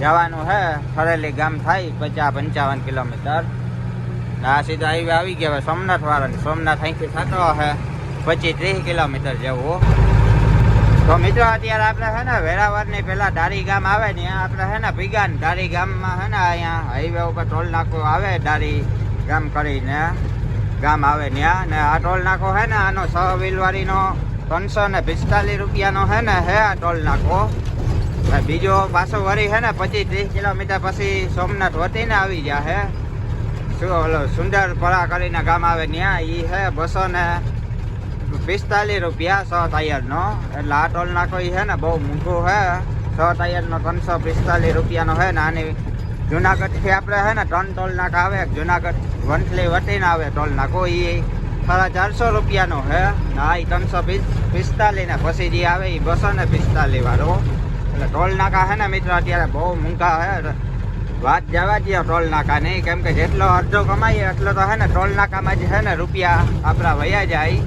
જવાનું હે, થરેલી ગામ થાય, પચાસ પંચાવન કિલોમીટર. આ સીધા હાઈવે આવી ગયા સોમનાથ વાળાને. સોમનાથ અહીંથી થતો હે, પચીસ ત્રીસ કિલોમીટર જેવું. તો મિત્રો, અત્યારે આપણે હે ને વેરાવળની પેલા ડારી ગામ આવે ને આપણે હે ને, ભીગાન ડારી ગામમાં હે ને, અહીંયા હાઈવે ઉપર ટોલ નાકો આવે ડારી ગામ કરીને. ગામ આવે ત્યાં ને આ ટોલ નાકો હે ને, આનો છ વ્હીલવાળીનો ત્રણસો ને પિસ્તાલીસ રૂપિયાનો હે ને, હે આ ટોલ નાકો. બીજો પાછો વળી હે ને, પચીસ ત્રીસ કિલોમીટર પછી સોમનાથ વટીને આવી ગયા હે શું ઓલો સુંદર પરા કરીને ગામ આવે ત્યાં એ હે બસો ને પિસ્તાલીસ રૂપિયા સો ટાયરનો. એટલે આ ટોલ નાખો એ હે ને, બહુ મોંઘું હે સો ટાયરનો ત્રણસો પિસ્તાલીસ રૂપિયાનો હે ને, આની જુનાગઢથી આપણે હે ને, ત્રણ ટોલ નાક આવે. જુનાગઢ વંથલી વટીને આવે ટોલ નાકો એ સાડા ચારસો રૂપિયાનો હે હા ઈ ત્રણસો પિસ્તાલીસ ને પછી જે આવે એ બસો ને પિસ્તાલીસ વાળો. એટલે ટોલ નાકા છે ને મિત્ર, અત્યારે બહુ મોંઘા હે વાત જવા દો ટોલ નાકા નહીં, કેમ કે જેટલો અડધો કમાઈએ એટલો તો હે ને ટોલ નાકામાં જ છે ને રૂપિયા આપણા વયા જાય.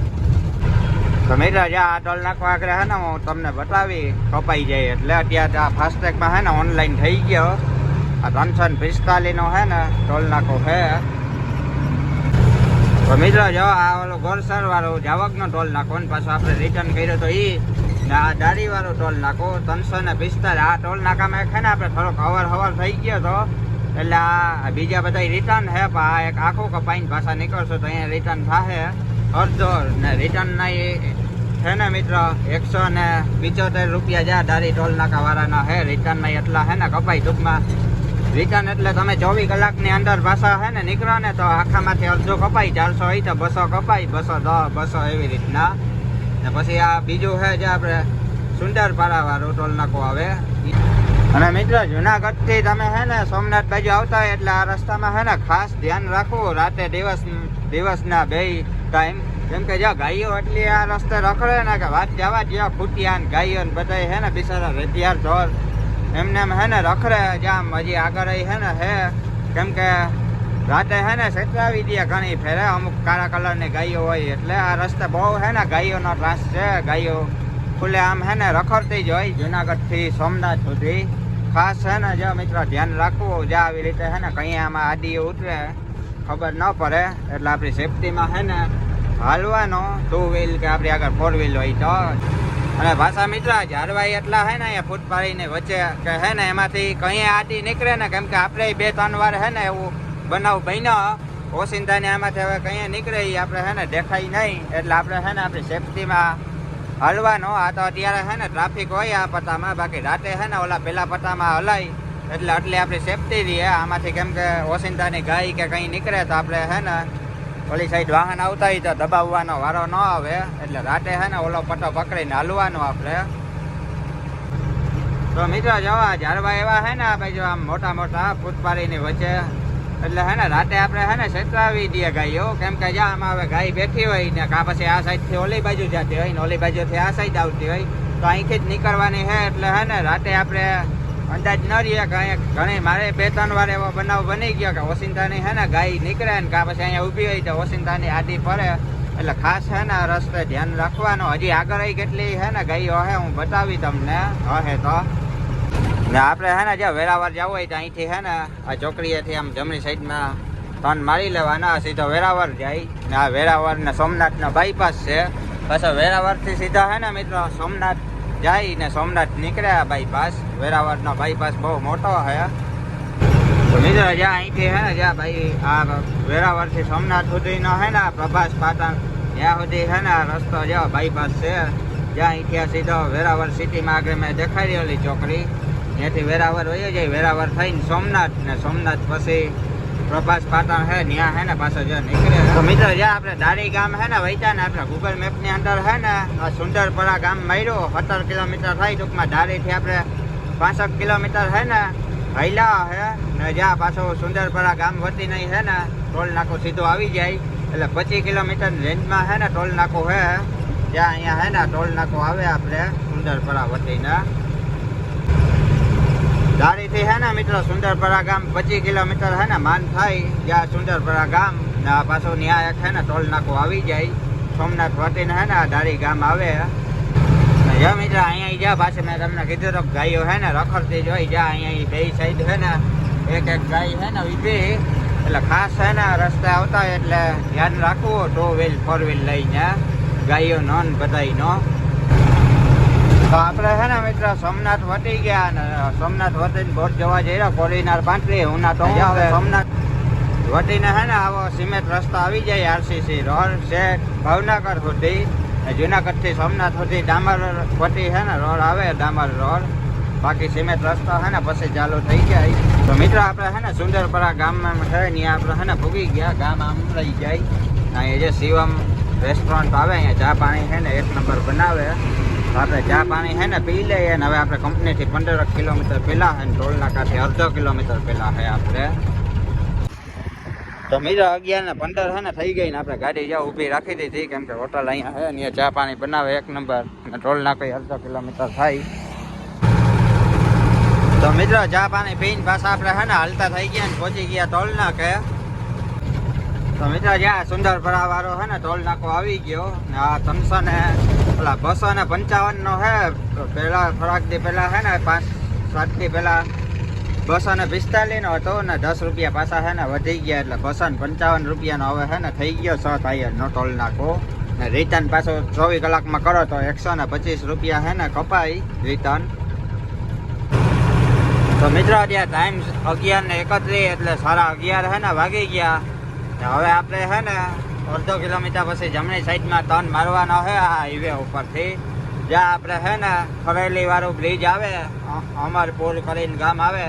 તો મિત્રો, જ્યાં આ ટોલ નાકો આગળ હે ને, હું તમને બતાવી, કપાઈ જાય. એટલે અત્યારે આ ફાસ્ટેગમાં હે ને ઓનલાઈન થઈ ગયો. આ ત્રણસો ને પિસ્તાલીસનો હે ને ટોલ નાકો છે. તો મિત્રો, જો આ ઓલો ગોરસર વાળો જાવકનો ટોલ નાખો ને પાછો આપણે રિટર્ન કર્યો તો ને આ દારી વાળો ટોલ નાકો ત્રણસો ને પિસ્તાલીસ. આ ટોલ નાકામાં છે ને આપણે થોડોક હવાર હવાર થઈ ગયો તો, એટલે આ બીજા બધા રિટર્ન છે, પણ આ એક આખું કપાઈને પાછા નીકળશો તો અહીંયા રિટર્ન થશે અડધો ને રિટર્ન ના એ છે ને મિત્ર, એકસો ને પિચોતેર રૂપિયા જ્યાં દારી ટોલ નાકા વાળાના હે રિટર્ન ના એટલા હે ને કપાઈ ટૂંકમાં. રિટર્ન એટલે તમે ચોવીસ કલાકની અંદર પાછા હે ને નીકળો ને તો આખામાંથી અડધો કપાય ચારસો હોય તો બસો કપાય બસો દસ, બસો એવી રીતના. ને પછી આ બીજું છે જે આપણે સુંદર વાળો ટોલ નાકો આવે. અને મિત્ર જુનાગઢથી તમે હે ને સોમનાથ બાજુ આવતા હોય એટલે આ રસ્તામાં હે ને ખાસ ધ્યાન રાખવું રાતે દિવસ, દિવસના બે ટાઈમ કેમ કે જ્યાં ગાયો એટલી આ રસ્તે રખડે ને કે વાત જવા જ્યાં ખૂટ્યા ને ગાયો ને બધા હે ને બિચારા રેતિયાર ઢોર એમને એમ હે ને રખડે જ્યાં હજી આગળ હે ને હે. કેમ કે રાતે હે ને સેટરાવી દે ઘણી ફેરે. અમુક કાળા કલરની ગાયો હોય એટલે આ રસ્તે બહુ હે ને ગાયોનો ત્રાસ છે. ગાયો ખુલ્લે આમ હે ને રખડતી જ હોય. જુનાગઢથી સોમનાથ સુધી. ખાસ છે ને જો મિત્રો ધ્યાન રાખવું, જે આવી રીતે હે ને કઈ આમાં આડીઓ ઉતરે, ખબર ન પડે. એટલે આપણી સેફટીમાં હે ને હાલવાનો. ટુ વ્હીલ કે આપણી આગળ ફોર વ્હીલ હોય તો. અને ભાષા મિત્ર ઝાડવાઈ એટલા હે ને અહીંયા ફૂટપાડીને વચ્ચે કે હે ને એમાંથી કંઈ આડી નીકળે ને, કેમ કે આપણે બે ત્રણ વાર હે ને એવું બનાવ બન્યો ઓસિંતાને આમાંથી હવે કઈ નીકળે એ આપણે હે ને દેખાય નહીં. એટલે આપણે હે ને આપણી સેફટીમાં હલવાનો. આ તો અત્યારે હે ને ટ્રાફિક હોય આ પટ્ટામાં, બાકી રાતે હે ને ઓલા પેલા પટ્ટામાં હલાય. એટલે આટલી આપણી સેફટી રહે. આમાંથી કેમ કે ઓસિંતાની ગાય કે કંઈ નીકળે તો આપણે હે ને ઓલી સાઈડ વાહન આવતા હોય તો દબાવવાનો વારો ન આવે. એટલે રાતે હે ને ઓલો પટ્ટો પકડીને હલવાનો આપણે. તો મિત્રો જવા ઝાડવા એવા હે ને આ બાજુ આમ મોટા મોટા ફૂટપારીની વચ્ચે એટલે હે ને, રાતે આપણે હે ને સેતરાવી દઈએ ગાયો કેમ કે જા આમાં હવે ગાય બેઠી હોય ને, કા પછી આ સાઈડથી ઓલી બાજુ જતી હોય ને, ઓલી બાજુથી આ સાઈડ આવતી હોય, તો અહીંથી જ નીકળવાની હે. એટલે હે ને, રાતે આપણે અંદાજ ન રહીએ કે ઘણી, મારે બે ત્રણ વાર એવો બનાવ બની ગયો કે ઓસિંતાની હે ને ગાય નીકળે ને કા પછી અહીંયા ઊભી હોય તો ઓસિંતાની આડી ફરે. એટલે ખાસ હે ને રસ્તે ધ્યાન રાખવાનું. હજી આગળ કેટલી હે ને ગાયો હે, હું બતાવી તમને. હે તો. ને આપણે હે ને જ્યાં વેરાવળ જવું હોય તો અહીંથી હે ને આ ચોકડીએથી આમ જમણી સાઈડમાં ટર્ન મારી લેવાના સીધો વેરાવળ જાય. ને આ વેરાવળ ને સોમનાથનો બાયપાસ છે. પછી વેરાવળથી સીધા હે ને મિત્રો, સોમનાથ જાય ને સોમનાથ નીકળે આ બાયપાસ વેરાવળનો બાયપાસ બહુ મોટો છે મિત્રો, જ્યાં અહીંથી હે ને જ્યાં ભાઈ આ વેરાવળથી સોમનાથ સુધીનો હે ને પ્રભાસ પાટણ, ત્યાં સુધી હે ને રસ્તો જ્યાં બાયપાસ છે. જ્યાં અહીંથી સીધો વેરાવળ સિટીમાં આગળ મેં દેખાડી ઓલી ચોકડી. ત્યાંથી વેરાવર વયો જાય. વેરાવર થઈને સોમનાથ ને સોમનાથ પછી પ્રભાસ પાટણ હે ત્યાં હે ને પાછો જો નીકળે તો મિત્રો, જ્યાં આપણે દારી ગામ હે ને વૈતા ને આપણે ગૂગલ મેપની અંદર હે ને, આ સુંદરપરા ગામ માર્યો, સત્તર કિલોમીટર થાય ટૂંકમાં દારીથી આપણે પાંસઠ કિલોમીટર હે ને, હૈલા હે ને જ્યાં પાછો સુંદરપરા ગામ વતી નહીં હે ને, ટોલ નાકો સીધો આવી જાય. એટલે પચીસ કિલોમીટર રેન્જમાં હે ને ટોલ નાકો હે. જ્યાં અહીંયા હે ને ટોલ નાકો આવે આપણે સુંદરપરા વતીના. દારીથી હે ને મિત્રો, સુંદરપરા ગામ, પચીસ કિલોમીટર હે ને, માન થાય જ્યાં સુંદરપરા ગામ, ને પાછો ન્યાય હે ને ટોલ નાકો આવી જાય. સોમનાથ વટીને હે ને, આ દારી ગામ આવે. જો મિત્ર, અહીંયા જ્યાં પાછળ મેં તમને કીધું તો ગાયો હે ને, રખડતી જોઈ જા અહીંયા બે સાઈડ હે ને, એક એક ગાય હે ને ઊભી એટલે ખાસ હે ને રસ્તે આવતા એટલે ધ્યાન રાખવું ટુ વ્હીલ ફોર વ્હીલ લઈને, ગાયો નોન બધાય નો તો આપણે છે ને મિત્ર સોમનાથ વટી ગયા અને સોમનાથ વટીને બોટ જવા જઈ રહ્યા. કોડીનાર પાંટલી હું ના તો સોમનાથ વટીને છે ને આવો સિમેન્ટ રસ્તો આવી જાય આરસીસી રોડ છે ભાવનગર સુધી. જુનાગઢથી સોમનાથ સુધી ડામર વટી છે ને રોડ આવે, ડામર રોડ. બાકી સિમેન્ટ રસ્તો છે ને પછી ચાલુ થઈ જાય. તો મિત્ર આપણે છે ને સુંદરપરા ગામમાં છે ને આપણે છે ને ભૂગી ગયા. ગામ આમ રહી જાય. અહીંયા જે શિવમ રેસ્ટોરન્ટ આવે, અહીંયા ચા પાણી છે ને એક નંબર બનાવે. આપણે ચા પાણી છે ને પી લઈએ ને હવે આપણે કંપનીથી પંદર કિલોમીટર પહેલાં હે ને ટોલના કાંઠે અડધો કિલોમીટર પહેલાં હે આપણે. તો મિત્રો અગિયાર ને પંદર હે ને થઈ ગઈ ને આપણે ગાડી જ્યાં ઊભી રાખી દીધી, કેમ કે હોટલ અહીંયા હે ને ચા પાણી બનાવે એક નંબર અને ટોલ નાકો અડધો કિલોમીટર થાય. તો મિત્રો ચા પાણી પીને પાછા આપણે હે ને હાલતા થઈ ગયા ને પહોંચી ગયા ટોલ નાકે તો મિત્રો સુંદર વાળો હે ને ટોલ નાકો આવી ગયો. ને આ ત્રણસો ને પેલા બસો ને પંચાવન નો હે પેલા થોડાક દી પેલા હે ને, પાંચ સાત દી પેલા બસો ને પિસ્તાલીસ નો હતો ને, દસ રૂપિયા પાછા હે ને, વધી ગયા એટલે બસો ને પંચાવન રૂપિયાનો હવે હે ને, થઈ ગયો છ ટાયર નો ટોલ નાકો. ને રિટર્ન પાછો ચોવીસ કલાકમાં કરો તો એકસો ને પચીસ રૂપિયા છે ને કપાય રિટર્ન તો મિત્રો ત્યાં ટાઈમ અગિયાર ને એકત્રીસ એટલે સાડા અગિયાર છે ને, વાગી ગયા. હવે આપણે છે ને અડધો કિલોમીટર પછી જમણી સાઈડમાં ટર્ન મારવાનો છે આ હાઈવે ઉપરથી. જ્યાં આપણે છે ને ખરેલી વાળું બ્રિજ આવે અમરપુર કરીને ગામ આવે,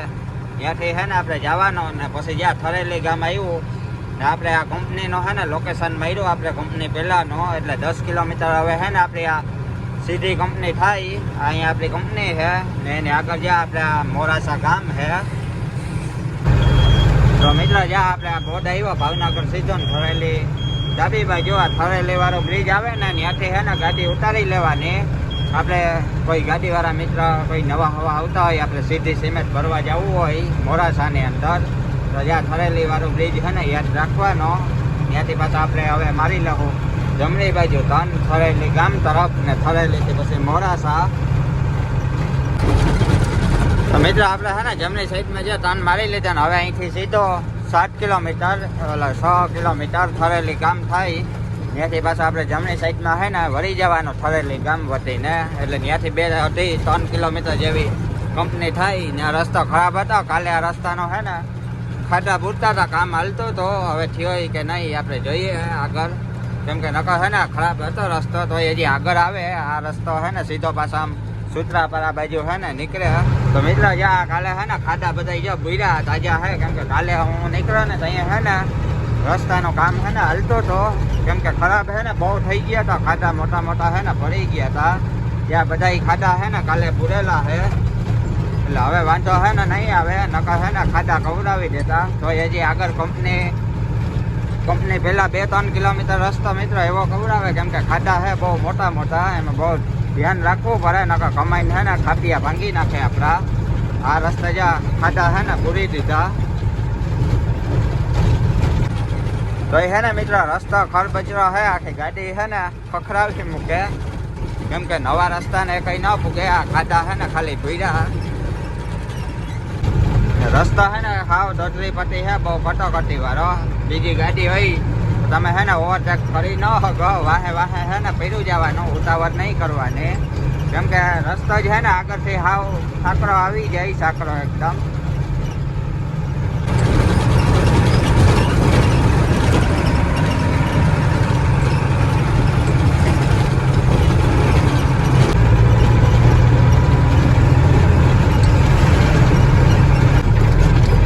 ત્યાંથી છે ને આપણે જવાનું ને પછી જ્યાં થરેલી ગામ આવ્યું ને આપણે આ કંપનીનો છે ને લોકેશન મળ્યું આપણે કંપની પહેલાંનો, એટલે દસ કિલોમીટર હવે છે ને આપણી આ સીધી કંપની થાય અહીંયા આપણી કંપની છે ને એની આગળ જ્યાં આપણે આ મોરાસા ગામ છે તો મિત્ર જ્યાં આપણે આ બોર્ડ આવ્યો, ભાવનગર સીધો થરેલી. ડાબી બાજુ આ થરેલી બ્રિજ આવે ને, ત્યાંથી છે ને ગાડી ઉતારી લેવાની. આપણે કોઈ ગાડીવાળા મિત્ર, કોઈ નવા હવા આવતા હોય, આપણે સીધી સિમેન્ટ ભરવા જવું હોય, મોરાસાની અંદર. તો જ્યાં થરેલી બ્રિજ છે ને, યાદ રાખવાનો. ત્યાંથી પાછા આપણે હવે મારી લખું જમણી બાજુ ધન થરેલી ગામ તરફ ને થરેલીથી પછી મોરાસા. મિત્રો, આપણે છે ને જમણી સાઈડમાં જે તન મારી લીધા ને, હવે અહીંથી સીધો સાત કિલોમીટર, ઓલા છ કિલોમીટર થરેલી ગામ થાય. ત્યાંથી પાછા આપણે જમણી સાઈડમાં છે ને, વળી જવાનું થરેલી ગામ વટીને એટલે ત્યાંથી બે અઢી ત્રણ કિલોમીટર જેવી કંપની થાય. ને આ રસ્તો ખરાબ હતો, કાલે આ રસ્તાનો છે ને, ખાડા પૂરતા હતા, કામ હાલતો તો, હવે થયો કે નહીં, આપણે જોઈએ આગળ. કેમ કે નકર છે ને, ખરાબ હતો રસ્તો, તો હજી આગળ આવે. આ રસ્તો છે ને, સીધો પાછા આમ સુત્રાપારા બાજુ છે ને નીકળે તો મિત્ર જ્યાં કાલે છે ને ખાડા બધા જો ભૂર્યા તાજા છે કેમ કે કાલે હું નીકળ્યો ને તો અહીંયા છે ને રસ્તાનું કામ છે ને હાલતો હતો કેમ કે ખરાબ છે ને, બહુ થઈ ગયા હતા, ખાડા મોટા મોટા છે ને પડી ગયા હતા. ત્યાં બધા ખાડા છે ને કાલે પૂરેલા છે એટલે હવે વાંધો છે ને નહીં આવે, નકર છે ને ખાડા કવડાવી દેતા. તો હજી આગળ કંપની કંપની પહેલા બે ત્રણ કિલોમીટર રસ્તો મિત્ર એવો કવડાવે કેમ કે ખાડા છે બહુ મોટા મોટા, એમાં બહુ ધ્યાન રાખવું પડે નકા કમાઈને છે ને ખાપિયા ભાંગી નાખે આપણા આ રસ્તા જ્યાં ખાડા છે ને પૂરી દીધા. તો હે ને મિત્ર, રસ્તો ખરબચરો હે, આખી ગાડી છે ને ખખરાવી મૂકે. કેમ કે નવા રસ્તાને કઈ ન પૂગે, આ ખાડા છે ને ખાલી ભૂર્યા રસ્તો છે ને હાવ દોઢરી પટ્ટી છે બહુ કટોકટી વાળો. બીજી ગાડી હોય તમે હે ને ઓવરટેક કરી ન હકો વાહે વાહે હે ને પીરું જવાનું ઉતાવળ નહીં કરવાની. કેમ કે રસ્તો જ છે ને આગળથી હાવ સાકરો આવી જાય સાકરો એકદમ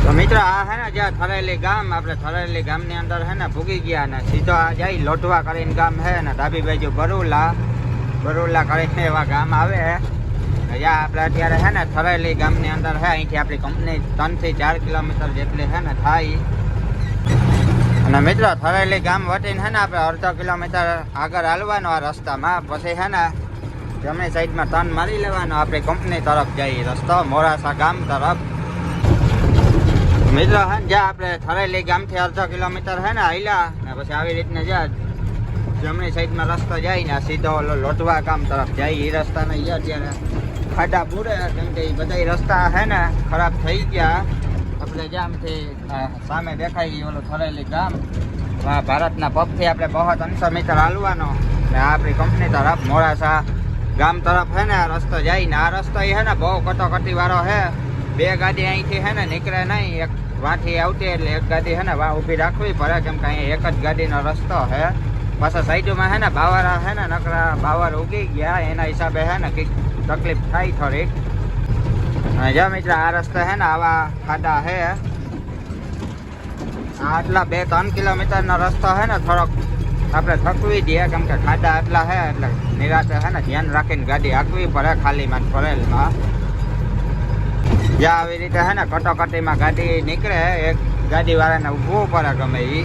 તો મિત્રો આ હે ને થરેલી ગામ, આપણે થરેલી ગામની અંદર હે ને ભૂગી ગયા ને સીધો આ જાય, લોટવા કરીને ગામ હે ને ડાબી બાજુ બરુલા બરુલા કરીને એવા ગામ આવે જ્યાં આપણે અત્યારે હે ને થરેલી ગામની અંદર હે, અહીંથી આપણી કંપની ત્રણથી ચાર કિલોમીટર જેટલી છે ને થાય. અને મિત્રો થરેલી ગામ વટીને હે ને આપણે અડધો કિલોમીટર આગળ હાલવાનો આ રસ્તામાં. પછી હે ને જમણી સાઈડમાં ટર્ન મારી લેવાનો, આપણી કંપની તરફ જઈ રસ્તો મોરાસા ગામ તરફ. મિત્રો હે ને, જ્યાં આપણે થરેલી ગામથી અડધો કિલોમીટર હે ને હાલ્યા, ને પછી આવી રીતના જ્યાં જમણી સાઈડમાં રસ્તો જાય ને સીધો ઓલો લોટવા ગામ તરફ જાય એ રસ્તાને નહીં અત્યારે ખાડા પૂરે, કેમ કે એ બધા રસ્તા હે ને ખરાબ થઈ ગયા. આપણે જામથી સામે દેખાય ગઈ ઓલું થરેલી ગામ ભારતના પગથી આપણે બહુ અંશો મીટર હાલવાનો. ને આપણી કંપની તરફ મોડાસા ગામ તરફ હે ને રસ્તો જાય ને, આ રસ્તો એ હે ને બહુ કટોકટી વાળો હે. બે ગાડી અહીંથી હે ને નીકળે નહીં, એક વાંથી આવતી એટલે એક ગાડી હે ને વા ઊભી રાખવી પડે. કેમ કે અહીંયા એક જ ગાડીનો રસ્તો હે. પાછા સાઈડમાં હે ને બાવરા હે ને નકરા બાવર ઉગી ગયા. એના હિસાબે હે ને કંઈક તકલીફ થાય થોડીક. જો મિત્ર, આ રસ્તે હે ને આવા ખાડા હે. આટલા બે ત્રણ કિલોમીટરનો રસ્તો હે ને થોડોક આપણે થકવી દઈએ. કેમ કે ખાડા આટલા હે એટલે નિરાતે હે ને ધ્યાન રાખીને ગાડી હાંકવી પડે ખાલીમાં ફરેલમાં. જ્યાં આવી રીતે હે ને કટોકટીમાં ગાડી નીકળે, એક ગાડી વાળાને ઊભવું પડે ગમે એ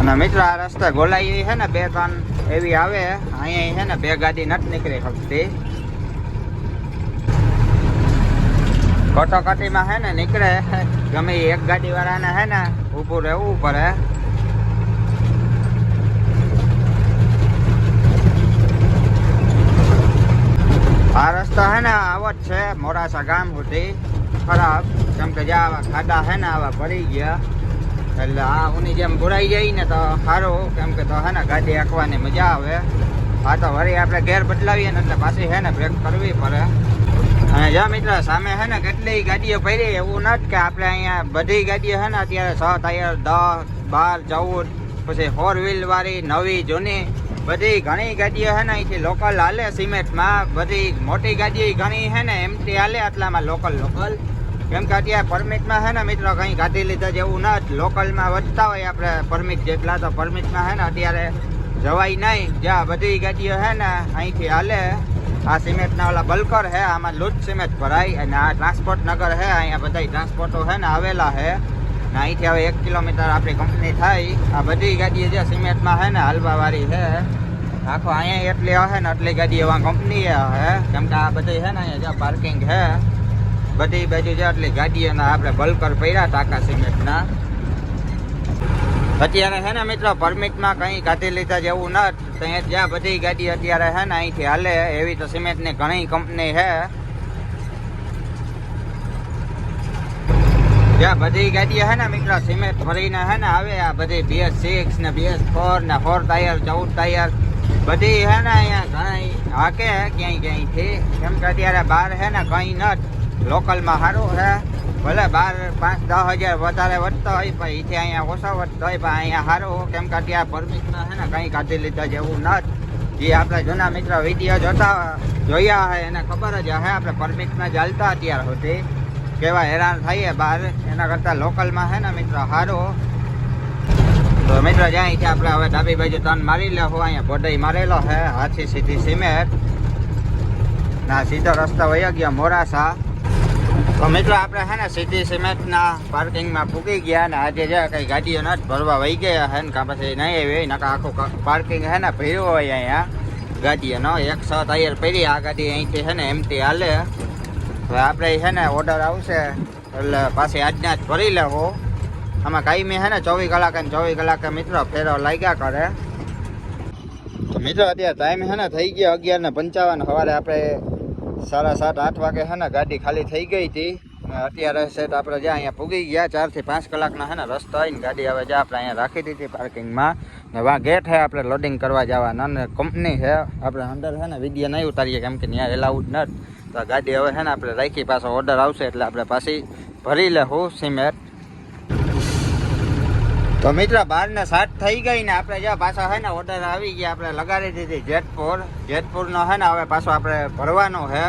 અને મિત્ર, આ રસ્તે ગોલાઈ છે ને બે ત્રણ એવી આવે, અહીંયા છે ને બે ગાડી નથી નીકળી શકતી કટોકટીમાં હે ને નીકળે, ગમે એક ગાડી વાળાને હે ને ઊભું રહેવું પડે. આ રસ્તો હે ને આવો છે, મોડાસા ગામ સુધી. ખરાબ. કેમ કે જ્યાં આવા ખાડા હે ને આવા ભરી ગયા. એટલે આ ઉની જેમ ભરાઈ જાય ને તો સારું કેમ કે તો હે ને ગાડી હાંકવાની મજા આવે. આ તો વળી આપણે ગેર બદલાવીએ ને એટલે પાછી હે ને બ્રેક કરવી પડે. અને જો મિત્ર, સામે હે ને કેટલી ગાડીઓ ભરી એવું નથી કે આપણે અહીંયા બધી ગાડીઓ હે ને અત્યારે છ ટાયર દસ, બાર, ચૌદ, પછી ફોર વ્હીલ વાળી, નવી, જૂની. બધી ઘણી ગાડીઓ હે ને અહીંથી લોકલ હાલે સિમેન્ટમાં બધી મોટી ગાડીઓ ઘણી હે ને એમટી હાલે, આટલામાં લોકલ લોકલ કેમ કે અત્યારે પરમિટમાં હે ને, મિત્રો, કંઈ ગાડી લીધા જેવું ન લોકલમાં વધતા હોય આપણે પરમિટ જેટલા તો પરમિટમાં હે ને, અત્યારે જવાય નહીં. જ્યાં બધી ગાડીઓ હે ને, અહીંથી હાલે. આ સિમેન્ટના ઓલા બલ્કર હે, આમાં લૂટ સિમેન્ટ ભરાય. અને આ ટ્રાન્સપોર્ટ નગર હે, અહીંયા બધા ટ્રાન્સપોર્ટો હે ને, આવેલા હે. ને અહીંથી હવે એક કિલોમીટર આપણી કંપની થાય આ બધી ગાડીઓ જે સિમેન્ટમાં હે ને, હલવાવાળી છે. આખો અહીંયા એટલી હશે ને એટલી ગાડી એવા કંપની હે કેમ કે આ બધી છે ને, અહીંયા જ્યાં પાર્કિંગ હે બધી બાજુ જે આટલી ગાડીઓના આપણે બલ્કર પડ્યા ટાકા સિમેન્ટના. અત્યારે છે ને મિત્રો પરમિટમાં કંઈ કાઢી લીધા જેવું નથી. તો અહીંયા જ્યાં બધી ગાડી અત્યારે છે ને, અહીંથી હાલે. એવી તો સિમેન્ટની ઘણી કંપની હે જ્યાં બધી ગાડી હે ને મિત્રો, સિમેન્ટ ભરીને હે ને આવે આ બધી બીએસ સિક્સ ને બીએસ ફોર ને ફોર ટાયર ચૌદ ટાયર બધી હે ને અહીંયા ઘણા હાકે ક્યાંય ક્યાંયથી કેમ કે અત્યારે બહાર હે ને કંઈ નથી લોકલમાં સારું હે. ભલે બાર પાંચ દસ હજાર વધારે વધતો હોય, પણ અહીંથી અહીંયા ઓછો વધતો હોય, પણ અહીંયા સારું કેમ કે અત્યારે પરમિટમાં હે ને કંઈ કાઢી લીધા જેવું નથી જે. આપણે જૂના મિત્ર વીડિયો જોતા જોયા હોય એને ખબર જ હે, આપણે પરમિટમાં ચાલતા અત્યાર સુધી. કેવા હેરાન થઈએ બહાર. એના કરતાં લોકલમાં છે ને મિત્ર સારું તો મિત્ર, જ્યાં છે આપણે હવે ડાબી બાજુ તન મારી લેવું અહીંયા બોડાઈ મારેલો છે હાથી સીધી સિમેન્ટ. ના સીધો રસ્તો વયો ગયો મોરાસા તો મિત્રો, આપણે છે ને સીધી સિમેન્ટના પાર્કિંગમાં પૂકી ગયા ને આજે જે કઈ ગાડીઓ નથી ભરવા વહી ગયા છે ને, કાં પછી નહીં આવી નકા આખું પાર્કિંગ છે ને ભર્યું હોય અહીંયા. ગાડીઓનો એક છ ટાયર પડી, આ ગાડી અહીંથી છે ને એમથી હાલે. હવે આપણે છે ને ઓર્ડર આવશે, એટલે પાછી આજના જ ભરી લેવો. આમાં કાંઈ છે ને ચોવીસ કલાકે ને ચોવીસ કલાકે મિત્રો ફેરો લાગ્યા કરે. તો મિત્રો અત્યારે ટાઈમ છે ને થઈ ગયો અગિયાર ને પંચાવન. સવારે આપણે સાડા સાત, આઠ વાગે છે ને ગાડી ખાલી થઈ ગઈ હતી. ને અત્યારે સેટ આપણે જ્યાં અહીંયા પૂગી ગયા ચારથી પાંચ કલાકના છે ને રસ્તો આવીને ગાડી હવે જ્યાં આપણે અહીંયા રાખી દીધી પાર્કિંગમાં ને વા ગેટ છે આપણે લોડિંગ કરવા જવાના અને કંપની છે. આપણે અંદર છે ને વીડિયો નહીં ઉતારીએ, કેમ કે ત્યાં એલાઉડ નથી. તો આ ગાડી હવે છે ને આપણે રાખી, પાછો ઓર્ડર આવશે એટલે આપણે પાછી ભરી લેવું સિમેન્ટ. તો મિત્ર બાર ને સાત થઈ ગઈ ને આપણે જ્યાં પાછા છે ને ઓર્ડર આવી ગયા, આપણે લગાડી દીધી જેતપુર. જેતપુરનો છે ને હવે પાછો આપણે ભરવાનો છે.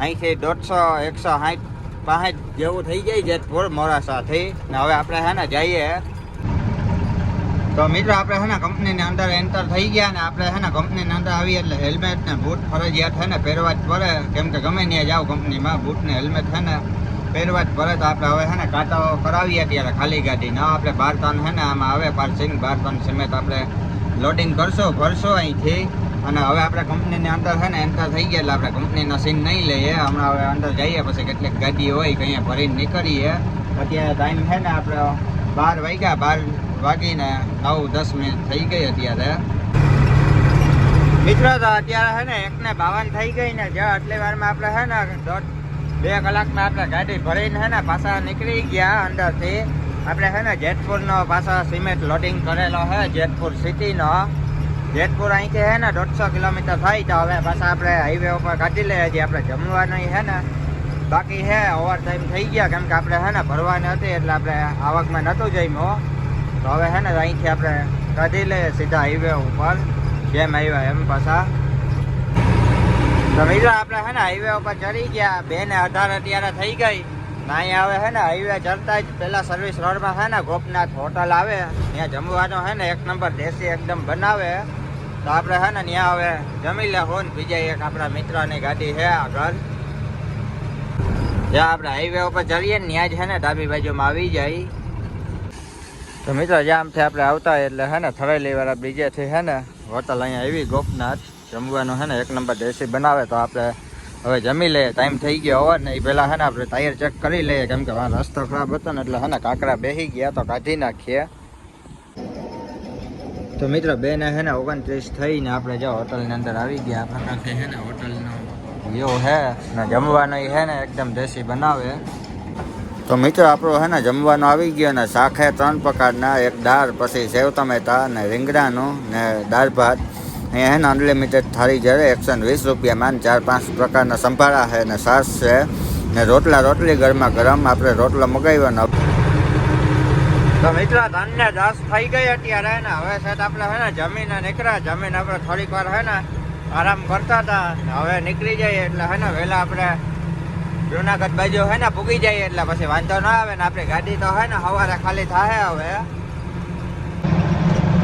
અહીંથી દોઢસો, એકસો સાઠ પાંઠ જેવું થઈ જાય જેતપુર મોરાસાથી ને હવે આપણે છે ને જઈએ તો મિત્રો આપણે છે ને કંપનીની અંદર એન્ટર થઈ ગયા ને આપણે છે ને કંપનીની અંદર આવી એટલે હેલ્મેટ ને બૂટ ફરજિયાત છે ને પહેરવા જ પડે. કેમ કે ગમે ત્યાં જાઓ કંપનીમાં બૂટ ને હેલ્મેટ છે ને પહેરવા જ પડે. તો આપણે હવે છે ને કાંટાઓ કરાવીએ ત્યારે ખાલી ગાડી. ના આપણે બાર ટન છે ને આમાં આવે પાર્સિંગ, બાર ટન સિમેન્ટ આપણે લોડિંગ કરશો, ભરશો અહીંથી. અને હવે આપણે કંપનીની અંદર છે ને એન્ટર થઈ ગયા એટલે આપણે કંપનીનો સીન નહીં લઈએ. હમણાં હવે અંદર જઈએ પછી કેટલીક ગાડી હોય કંઈ ભરીને નીકળીએ. અત્યારે ટાઈમ છે ને આપણે બાર વાગ્યા, બાર વાગીને નવ, દસ મિનિટ થઈ ગઈ અત્યારે. મિત્રો, તો અત્યારે હે ને એકને બાવન થઈ ગઈ ને જો આટલી વારમાં આપણે હે ને દોઢ, બે કલાકમાં આપણે ગાડી ભરીને હે ને પાછા નીકળી ગયા અંદરથી. આપણે હે ને જેતપુરનો પાછા સિમેન્ટ લોડિંગ કરેલો હે જેતપુર સિટીનો. જેતપુર અહીંથી હે ને દોઢસો કિલોમીટર થાય તો હવે પાછા આપણે હાઈવે ઉપર કાઢી લઈએ છીએ, આપણે જમવાનું હે ને. બાકી હે ઓવર ટાઈમ થઈ ગયા, કેમ કે આપણે હે ને ભરવાની હતી એટલે આપણે આવકમાં નહોતું જમ્યો. તો હવે છે ને અહીંથી આપણે કાઢી લઈએ સીધા હાઈવે ઉપર. જેમ આવ્યા એમ પાછા. તો મિત્રો આપણે છે ને હાઈવે ઉપર ચડી ગયા. બે ને અઢાર અત્યારે થઈ ગઈ. અહીં આવે છે ને હાઈવે ચડતા જ પેલા સર્વિસ રોડમાં હે ને ગોપનાથ હોટલ આવે. ત્યાં જમવાનો છે ને એક નંબર દેશી એકદમ બનાવે. તો આપણે છે ને ત્યાં હવે જમી લે હો ને બીજા એક આપણા મિત્રની ગાડી છે આગળ. જ્યાં આપણે હાઈવે ઉપર ચડીએ ને ત્યાં જ છે ને ડાબી બાજુમાં આવી જાય. તો મિત્રો જામથી આપણે આવતા એટલે હે ને થરેલી વાળા બ્રિજેથી હે ને, હોટલ અહીંયા આવી, ગોપનાથ જમવાનું હે ને, એક નંબર દેશી બનાવે, તો આપણે હવે જમી લઈએ. ટાઈમ થઈ ગયો હોવા ને એ પહેલાં હે ને, આપણે ટાયર ચેક કરી લઈએ, કેમ કે રસ્તો ખરાબ હતો ને, એટલે હે ને, કાંકરા બેસી ગયા, તો કાઢી નાખીએ. તો મિત્રો બે ને હે ને, ઓગણત્રીસ થઈને આપણે જો હોટલની અંદર આવી ગયા. આ પ્રકારથી હે ને, હોટલનો વ્યૂ હે ને, જમવાનો હે ને, એકદમ દેશી બનાવે. તો મિત્રો, આપણો હે ને જમવાનો આવી ગયો ને શાખે ત્રણ પ્રકારના. એક દાળ, પછી સેવ ટમેટા ને રીંગણાનું ને દાળ ભાત. અહીંયા હે ને અનલિમિટેડ થાળી જ્યારે એકસો વીસ રૂપિયામાં ચાર પાંચ પ્રકારના સંભાળા છે ને સાસ છે ને રોટલા રોટલી ગરમા ગરમ આપણે રોટલો મગાવ્યો તો મિત્રો, ધન્ય દાસ થઈ ગઈ અત્યારે ને હવે સાહેબ આપણે હે ને જમીને નીકળ્યા. જમીન આપણે થોડીક વાર હે ને આરામ કરતા હતા. હવે નીકળી જઈએ એટલે હે ને વહેલા આપણે જુનાગઢ બાજુ હે ને, પૂગી જાય એટલે પછી વાંધો ના આવે ને, આપણી ગાડી તો હે ને સવારે ખાલી થાય હવે.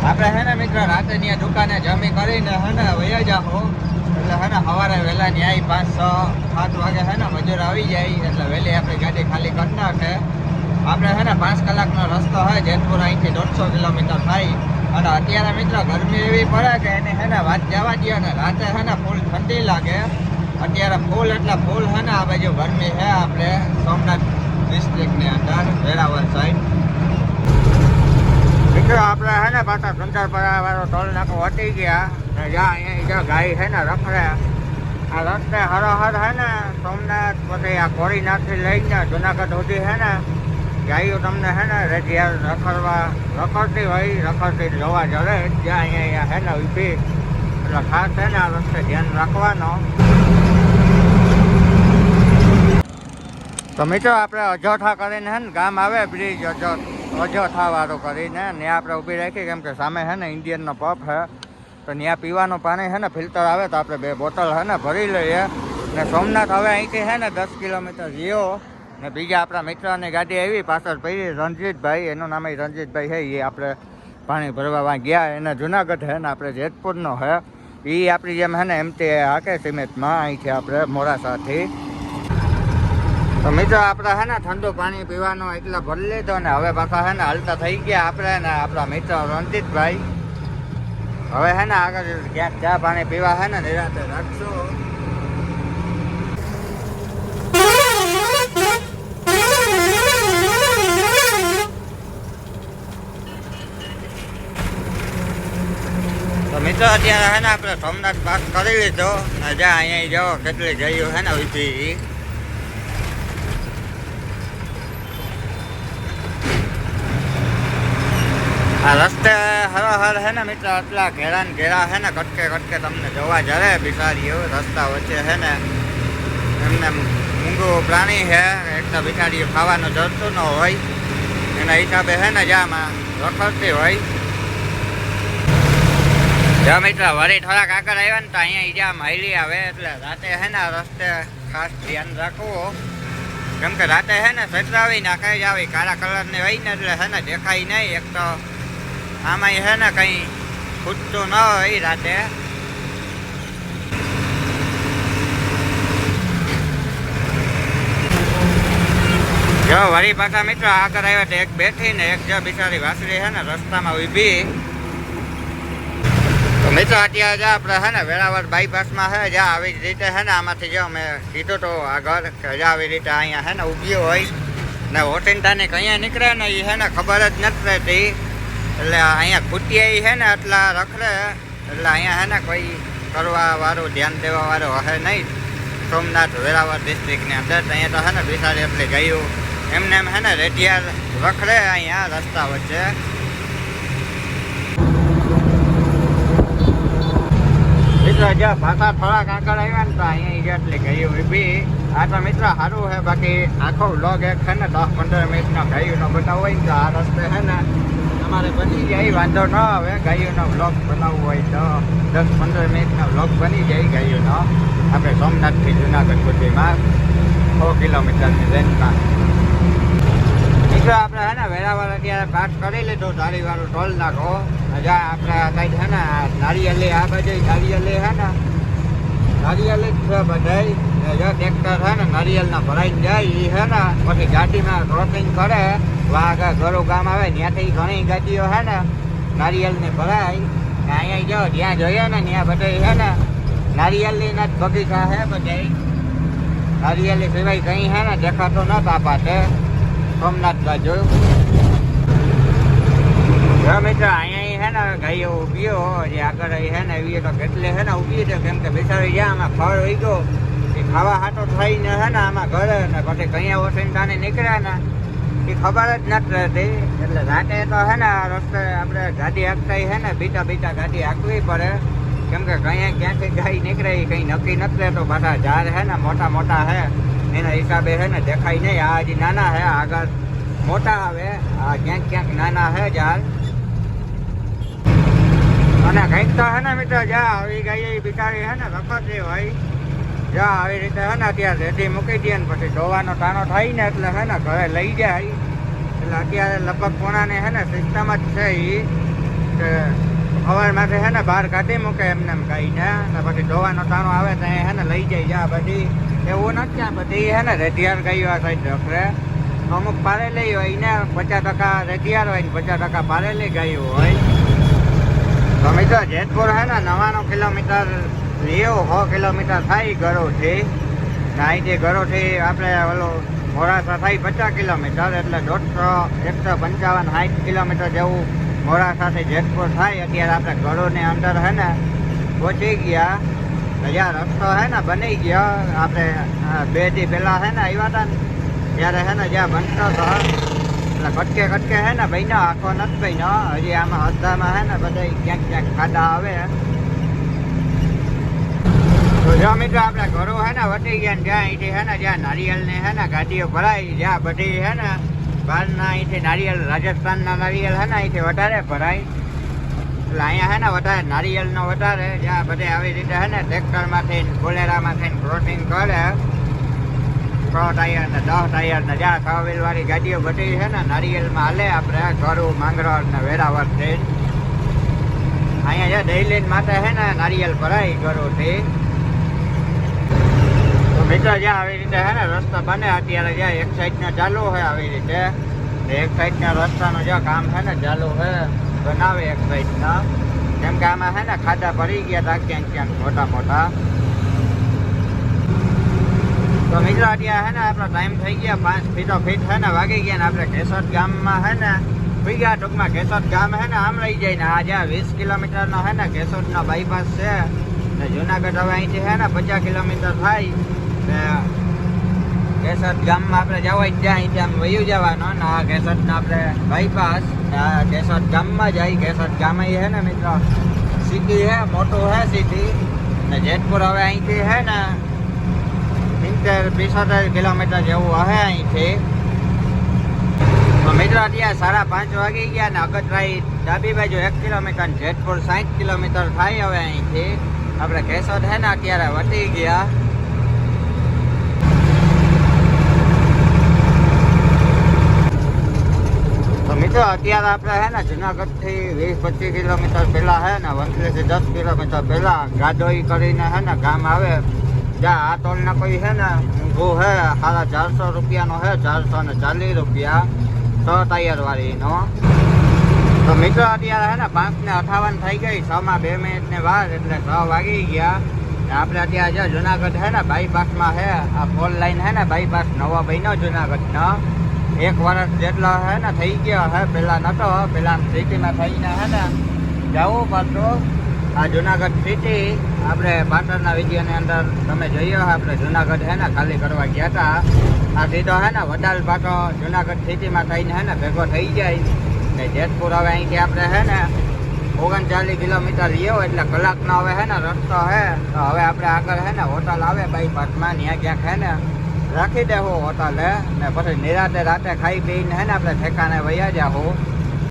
આપણે હે ને મિત્ર, રાતે ની દુકાને જમી કરીને હે ને, વયા જાઓ એટલે હે ને સવારે વહેલા ન્યાય પાંચ છ, સાત વાગે હે ને, મજૂર આવી જાય. એટલે વહેલી આપણી ગાડી ખાલી કરી નાખે. આપણે હે ને, પાંચ કલાકનો રસ્તો હોય જેતપુર અહીંથી દોઢસો કિલોમીટર થાય. અને અત્યારે મિત્ર, ગરમી એવી પડે કે એને હે ને, વાત જવા દો ને, રાતે હે ને, ફૂલ ઠંડી લાગે. અત્યારે ફૂલ એટલે ફૂલ છે ને, આ બાજુ ગરમી છે, આપણે સોમનાથ ડિસ્ટ્રિક્ટની અંદર વેરાવળ સાઈડ મિત્રો, આપણે છે ને પાછા સુંદરપરા વાળો ટોલ નાકો હટી ગયા, ને જ્યાં અહીંયા જ્યાં ગાય છે ને રખડે, આ રસ્તે હરોહર છે ને, સોમનાથ પછી આ કોળીનાથથી લઈને જુનાગઢ સુધી છે ને, ગાયો તમને છે ને રેડિયા રખડવા, રખડતી હોય, રખડતી જોવા જડે જ્યાં અહીંયા છે ને ઊભી. એટલે ખાસ છે ને આ રસ્તે ધ્યાન રાખવાનો. તો મિત્રો આપણે અજોઠા કરીને હે ને ગામ આવે બ્રિજ અજો અજોઠા વાળું કરીને ને આપણે ઊભી રાખી, કેમ કે સામે હે ને ઇન્ડિયનનો પપ છે તો ત્યાં પીવાનું પાણી છે ને ફિલ્ટર આવે તો આપણે બે બોટલ હે ને ભરી લઈએ. ને સોમનાથ હવે અહીંથી છે ને દસ કિલોમીટર જીઓ ને બીજા આપણા મિત્રની ગાડી આવી, પાછળ પડી રણજીતભાઈ, એનું નામ રણજીતભાઈ છે એ આપણે પાણી ભરવા ગયા. એને જુનાગઢ છે ને આપણે જેતપુરનો છે એ આપણી જેમ છે ને એમ તે હાકે સિમેન્ટમાં, અહીંથી આપણે મોડાસાથી તો મિત્રો આપણે હે ને ઠંડુ પાણી પીવાનું એટલે ભરી લીધો ને હવે પાછા છે ને હાલતા થઈ ગયા આપણે ને આપણા મિત્ર રણજીતભાઈ. હવે છે ને આગળ ક્યાંક ચા પાણી પીવા છે ને નિરાતે રાખશું મિત્રો અત્યારે હે ને આપણે સોમનાથ પાસ કરી લીધો ને જ્યાં અહીંયા જવો કેટલી ગયું હે ને ઊભી આ રસ્તે હરોહર હે ને મિત્ર, આટલા ઘેરા ને ઘેરા હે ને, કટકે કટકે તમને જોવા જરે બિચારીઓ, રસ્તા વચ્ચે હે ને, એમને મૂંગું પ્રાણી છે તો બિચારીઓ ખાવાનું જરતું ન હોય. એના હિસાબે હે ને, જ્યાં રખડતી હોય. જો મિત્ર, વળી થોડાક આગળ આવ્યા ને તો અહીંયા ઈજા માયલી આવે, એટલે રાતે હે ને રસ્તે ખાસ ધ્યાન રાખવું. કેમ કે રાતે હે ને સતરાવી નાખે જ આવી કાળા કલરની હોય ને એટલે હે ને, દેખાય નહીં. એક તો આમાં છે ને કંઈ ખૂટતું ન હોય રાતે. જો વળી પાછા મિત્રો આગળ આવ્યા તો એક બેઠી ને એક જો બિચારી વાસળી છે ને રસ્તામાં ઊભી. તો મિત્રો અત્યારે જો આપણે છે ને વેરાવળ બાયપાસમાં છે જ્યાં આવી રીતે છે ને આમાંથી જો મેં કીધું તો આગળ ઘર જો આવી રીતે અહીંયા છે ને ઊભી હોય. ને ઓટિંટાને કઅહીંયા નીકળે ને એ છે ને ખબર જ નથી રહેતી. એટલે અહીંયા ખૂટિયા છે ને એટલા રખડે, એટલે અહીંયા છે ને કોઈ કરવા વાળું ધ્યાન દેવા વાળું હશે નહીં. સોમનાથ વેરાવળ ડિસ્ટ્રિક્ટની અંદર અહીંયા તો છે ને બિસાડી એટલે ગયું. એમને એમ છે ને રેટિયાર રખડે અહીંયા રસ્તા વચ્ચે. મિત્રો પાછા થોડાક આગળ આવ્યા ને તો અહીંયા જેટલી ગયું એ આ તો મિત્ર સારું છે, બાકી આખો વ્લોગ એક છે ને દસ પંદર મિનિટનો ગાયુંનો બનાવવો હોય ને તો આ રસ્તે છે ને તમારે બની જાય, વાંધો ન આવે. ગાયોનો વ્લોગ બનાવવો હોય તો દસ પંદર મિનિટનો વ્લોગ બની જાય ગાયોનો. આપણે સોમનાથથી જુનાગઢ સુધીમાં સો કિલોમીટરની રેન્જમાં મિત્રો, આપણે હે ને વેરાવળ અત્યારે પાસ કરી લીધો, ધારીવાળો ટોલ નાખો જ્યાં આપણે આ સાઈડ છે ને નારિયેલી આ બાજુ નારિયેલી હે ને નારિયેલી જ છે બધાય. ટ્રેક્ટર છે ને નારિયેલના ભરાઈને જાય એ છે ને, પછી ગાડીમાં ક્રોસિંગ કરે. વાઘ ઘરો ગામ આવે, ત્યાંથી ઘણી ગાડીઓ છે ને નારિયેલની ભરાય. ને અહીંયા જો જ્યાં જોઈએ ને, ત્યાં બધે હે ને નારિયેલીના જ બગીચા હે બધાય નારિયેલી સિવાય કંઈ હે ને, દેખાતો નતા પાછે. સોમનાથ બાજુ મિત્ર અહીંયા હે ને, ગાયો ઉભીઓ જે આગળ છે ને, એવી તો કેટલે હે ને, ઊભી છે, કેમ કે બિચારી જ્યાં આમાં ફળ હોય ગયો એ ખાવા હાટો થઈને હે ને, આમાં ઘરે ને, પછી કઅહીંયા તાને નીકળ્યા ને એ ખબર જ નથી રહેતી. એટલે રાતે તો છે ને આ રસ્તે આપણે ગાડી હાંકતા છે ને, બીટા બીટા ગાડી હાંકવી પડે. કેમ કે કઅહીંયા ક્યાંથી ગાય નીકળે એ કંઈ નક્કી નથી રહેતો. પાછા ઝાડ છે ને, મોટા મોટા છે એના હિસાબે છે ને દેખાય નહીં. આ હજી નાના છે આગળ મોટા આવે. આ ક્યાંક ક્યાંક નાના છે ઝાડ. અને કંઈક તો છે ને મિત્ર જ્યાં આવી ગઈ એ બિચારી છે ને રખડતી હોય. જ્યાં આવી રીતે હે ને અત્યારે રેતી મૂકી દે ને પછી ધોવાનો ટાણો થાય ને એટલે હે ને ઘરે લઈ જાય. એટલે અત્યારે લગભગ કોણાને છે ને સિસ્ટમ જ છે એ કે સવારમાંથી છે ને બહાર કાઢી મૂકે એમને એમ ગાઈને ને પછી ધોવાનો ટાણો આવે તો હે ને લઈ જાય. જા બધી, એવું નથી ત્યાં બધી હે ને રેઢિયાર ગઈ આ સાઈડ રખડે અમુક પારેલી હોય ને પચાસ ટકા રેડિયાર હોય ને પચાસ ટકા પારેલી ગયું હોય. તો મિત્રો જેતપુર હે ને નવાણું કિલોમીટર લેવો સો કિલોમીટર થાય ઘરોથી ને અહીંથી ઘરોથી આપણે ઓલો મોડાસા થાય પચાસ કિલોમીટર એટલે દોઢસો એકસો પંચાવન સાઠ કિલોમીટર જેવું મોડાસાથી જેતપુર થાય. અત્યારે આપણે ઘરોની અંદર હે ને પહોંચી ગયા. જ્યાં રસ્તો હે ને બની ગયો. આપણે બે દી પહેલાં હે ને આવ્યા હતા ને, ત્યારે હે ને જ્યાં બનતો હતો એટલે કટકે કટકે હે ને બહેનો આખો નથી બહેનો હજી આમાં અડધામાં હે ને બધા ક્યાંક ક્યાંક ખાડા આવે. જો મિત્રો, આપણે ઘરો હે ને, વટી ગયા ને જ્યાં અહીંથી હે ને, જ્યાં નારિયેલની હે ને, ગાડીઓ ભરાય જ્યાં બધી હે ને, બહારના અહીંથી નારિયેલ રાજસ્થાનના નારિયેલ હે ને, અહીંથી વધારે ભરાય. એટલે અહીંયા હે ને, વધારે નારિયેલનો વધારે, જ્યાં બધે આવી રીતે હે ને, ટ્રેક્ટરમાંથી બોલેરામાંથી ને ક્રોસિંગ કરે. છ ટાયર ને, દસ ટાયર ને, જ્યાં છ વ્હીલ વાળી ગાડીઓ બધી છે ને નારિયેલમાં હાલે આપણે, ઘરું, માંગરોળ ને વેરાવરથી. અહીંયા જે દહેલીન માટે છે ને નારિયેલ ભરાય ઘરોથી. મિત્ર જ્યાં આવી રીતે હે ને, રસ્તા બને, અત્યારે જ્યાં એક સાઈડ ને ચાલુ હોય આવી રીતે. એક સાઈડ ના રસ્તાનું જ્યાં કામ છે ને, ચાલુ છે બનાવે એક સાઈડ ના. કેમ કે આમાં છે ને, ખાડા ભરી ગયા હતા ક્યાંક ક્યાંક, મોટા મોટા. તો મિત્રો, અત્યારે હે ને, આપણો ટાઈમ થઈ ગયા, પાંચ ફીટો ફીટ હે ને, વાગી ગયા ને, આપણે કેશોદ ગામમાં હે ને ભાઈ ગયા ટૂંકમાં. કેશોદ ગામ હે ને, આમ રહી જાય ને, આ જ્યાં વીસ કિલોમીટરનો હે ને, કેશોદનો બાયપાસ છે. ને જુનાગઢ હવે અહીંથી હે ને, પચાસ કિલોમીટર થાય. ને. કેશોદ ગામમાં આપણે જવા હોય ત્યાં અહીંથી આમ વયું જવાનો. ને આ કેશોદનો આપણે બાયપાસ આ કેશોદ ગામમાં જાય કેશોદ ગામ અહીં હે ને મિત્રો? સિટી હે મોટું હે સિટી ને જેતપુર હવે અહીંથી હે ને સિત્તેર પિસોતેર કિલોમીટર જેવું હશે અહીંથી. તો મિત્રો, અત્યારે સાડા પાંચ વાગી ગયા ને અગતરાઈ ડાબી બાજુ એક કિલોમીટર ને જેતપુર સાઠ કિલોમીટર થાય હવે અહીંથી. આપણે કેશોદ છે ને અત્યારે વટી ગયા. મિત્રો, અત્યારે આપણે હે ને જુનાગઢથી વીસ પચીસ કિલોમીટર પહેલાં હે ને વંથલીથી દસ કિલોમીટર પહેલાં ગાદોઈ કરીને હે ને ગામ આવે. જ્યાં આ ટોલ ના કોઈ હે ને ઊંઘું હે સાડા ચારસો રૂપિયાનો હે, ચારસો ને ચાલીસ રૂપિયા છ ટાયરવાળીનો તો મિત્રો, અત્યારે હે ને પાંચ ને અઠાવન થઈ ગઈ છ માં બે મિનિટ ને વાર એટલે છ વાગી ગયા. આપણે અત્યારે જો જુનાગઢ હે ને બાયપાસમાં હે, આ ફોર લાઈન હે ને બાયપાસ નવો બન્યો જુનાગઢનો. એક વર્ષ જેટલા હે ને થઈ ગયો હે પેલા નતો પેલા સિટીમાં થઈને હે ને જવું પાછું. આ જુનાગઢ સિટી આપણે પાટણના વિડીયોની અંદર તમે જોયો આપણે જુનાગઢ હે ને ખાલી કરવા ગયા હતા આ સીધો હે ને વડાલ પાટો જુનાગઢ સિટીમાં થઈને હે ને ભેગો થઈ જાય. ને જેતપુર હવે અહીંથી આપણે હે ને ઓગણચાલીસ કિલોમીટર રહ્યો, એટલે કલાકનો હવે હે ને રસ્તો હે. તો હવે આપણે આગળ હે ને હોટલ આવે બાઈપાસમાં ત્યાં ક્યાંક હે ને રાખી દેવો હોટલે ને પછી નિરાતે રાતે ખાઈ પીને હે ને આપણે ઠેકાને વયા જાવું